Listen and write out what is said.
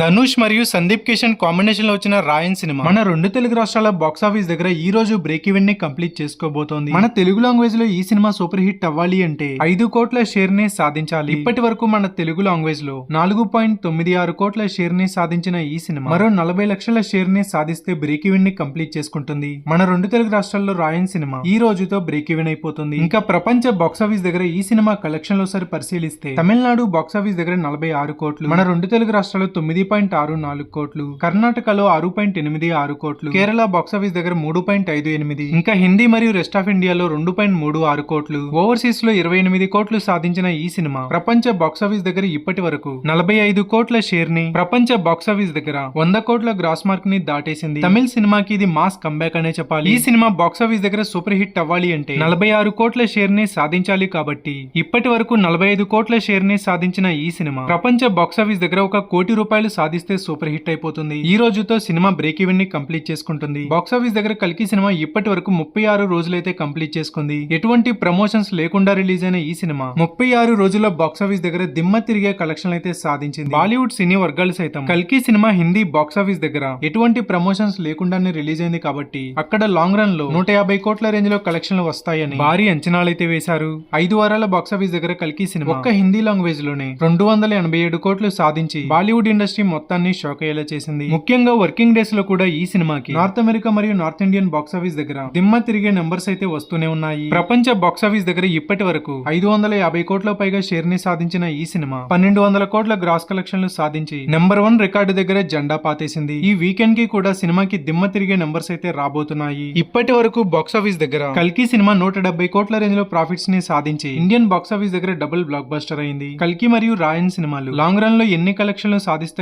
ధనుష్ మరియు సందీప్ కిషన్ కాంబినేషన్లో వచ్చిన రాయన్ సినిమా. మన రెండు తెలుగు రాష్ట్రాల బాక్స్ ఆఫీస్ దగ్గర ఈ రోజు బ్రేక్ ఈవెన్ని కంప్లీట్ చేసుకోబోతోంది. మన తెలుగు లాంగ్వేజ్లో ఈ సినిమా సూపర్ హిట్ అవ్వాలి అంటే ఐదు కోట్ల షేర్ని సాధించాలి. ఇప్పటి వరకు మన తెలుగు లాంగ్వేజ్లో నాలుగు పాయింట్ తొమ్మిది ఆరు కోట్ల షేర్ని సాధించిన ఈ సినిమా మరో నలభై లక్షల షేర్ని సాధిస్తే బ్రేక్ ఈవెన్ని కంప్లీట్ చేసుకుంటుంది. మన రెండు తెలుగు రాష్ట్రాల్లో రాయన్ సినిమా ఈ రోజుతో బ్రేక్ ఈవెన్ అయిపోతుంది. ఇంకా ప్రపంచ బాక్స్ ఆఫీస్ దగ్గర ఈ సినిమా కలెక్షన్లో సరి పరిశీలిస్తే తమిళనాడు బాక్స్ ఆఫీస్ దగ్గర నలభై ఆరు కోట్లు. మన రెండు తెలుగు రాష్ట్రాల్లో తొమ్మిది పాయింట్ ఆరు నాలుగు కోట్లు కర్ణాటకలో ఆరు పాయింట్ ఎనిమిది ఆరు కోట్లు కేరళ బాక్స్ ఆఫీస్ దగ్గర మూడు పాయింట్ ఐదు ఎనిమిది ఇంకా హిందీ మరియు రెస్ట్ ఆఫ్ ఇండియాలో రెండు పాయింట్ మూడు ఆరు కోట్లు ఓవర్సీస్లో ఇరవై ఎనిమిది కోట్లు సాధించిన ఈ సినిమా ప్రపంచ బాక్స్ ఆఫీస్ దగ్గర ఇప్పటి వరకు నలభై ఐదు కోట్ల షేర్ని ప్రపంచ బాక్స్ ఆఫీస్ దగ్గర వంద కోట్ల గ్రాస్ మార్క్ని దాటేసింది. తమిళ సినిమాకి ఇది మాస్ కంబ్యాక్ అనే చెప్పాలి. ఈ సినిమా బాక్స్ ఆఫీస్ దగ్గర సూపర్ హిట్ అవ్వాలి అంటే నలభై ఆరు కోట్ల షేర్ని సాధించాలి కాబట్టి ఇప్పటి వరకు నలభై ఐదు కోట్ల షేర్ని సాధించిన ఈ సినిమా ప్రపంచ బాక్స్ ఆఫీస్ దగ్గర ఒక కోటి రూపాయలు సాధిస్తే సూపర్ హిట్ అయిపోతుంది. ఈ రోజుతో సినిమా బ్రేక్ ఈవెన్ని కంప్లీట్ చేసుకుంటుంది. బాక్స్ ఆఫీస్ దగ్గర కల్కి సినిమా ఇప్పటి వరకు ముప్పై ఆరు రోజులైతే కంప్లీట్ చేసుకుంది. ఎటువంటి ప్రమోషన్స్ లేకుండా రిలీజ్ అయిన ఈ సినిమా ముప్పై ఆరు రోజుల్లో బాక్స్ ఆఫీస్ దగ్గర దిమ్మ తిరిగే కలెక్షన్ అయితే సాధించింది. బాలీవుడ్ సినీ వర్గాలు సైతం కల్కి సినిమా హిందీ బాక్స్ ఆఫీస్ దగ్గర ఎటువంటి ప్రమోషన్స్ లేకుండానే రిలీజ్ అయింది కాబట్టి అక్కడ లాంగ్ రన్లో నూట యాభై కోట్ల రేంజ్లో కలెక్షన్లు వస్తాయని భారీ అంచనాలైతే వేశారు. ఐదు వారాల బాక్స్ ఆఫీస్ దగ్గర కలికి సినిమా ఒక్క హిందీ లాంగ్వేజ్లోనే రెండు వందల ఎనభై ఏడు కోట్లు సాధించి బాలీవుడ్ ఇండస్ట్రీ మొత్తాన్ని షాక్ అయ్యేలా చేసింది. ముఖ్యంగా వర్కింగ్ డేస్లో కూడా ఈ సినిమాకి. నార్త్ అమెరికా మరియు నార్త్ ఇండియన్ బాక్స్ ఆఫీస్ దగ్గర దిమ్మ తిరిగే నెంబర్స్ అయితే వస్తూనే ఉన్నాయి. ప్రపంచ బాక్స్ ఆఫీస్ దగ్గర ఇప్పటి వరకు ఐదు వందల యాభై కోట్ల పైగా షేర్ని సాధించిన ఈ సినిమా పన్నెండు వందల కోట్ల గ్రాస్ కలెక్షన్లు సాధించి నెంబర్ వన్ రికార్డు దగ్గర జెండా పాతేసింది. ఈ వీకెండ్కి కూడా సినిమాకి దిమ్మ తిరిగే నెంబర్స్ అయితే రాబోతున్నాయి. ఇప్పటి వరకు బాక్స్ ఆఫీస్ దగ్గర కల్కి సినిమా నూట డెబ్బై కోట్ల రేంజ్లో ప్రాఫిట్స్ని సాధించి ఇండియన్ బాక్స్ ఆఫీస్ దగ్గర డబుల్ బ్లాక్ బస్టర్ అయింది. కల్కి మరియు రాయన్ సినిమాలు లాంగ్ రన్లో ఎన్ని కలెక్షన్లు సాధిస్తాయి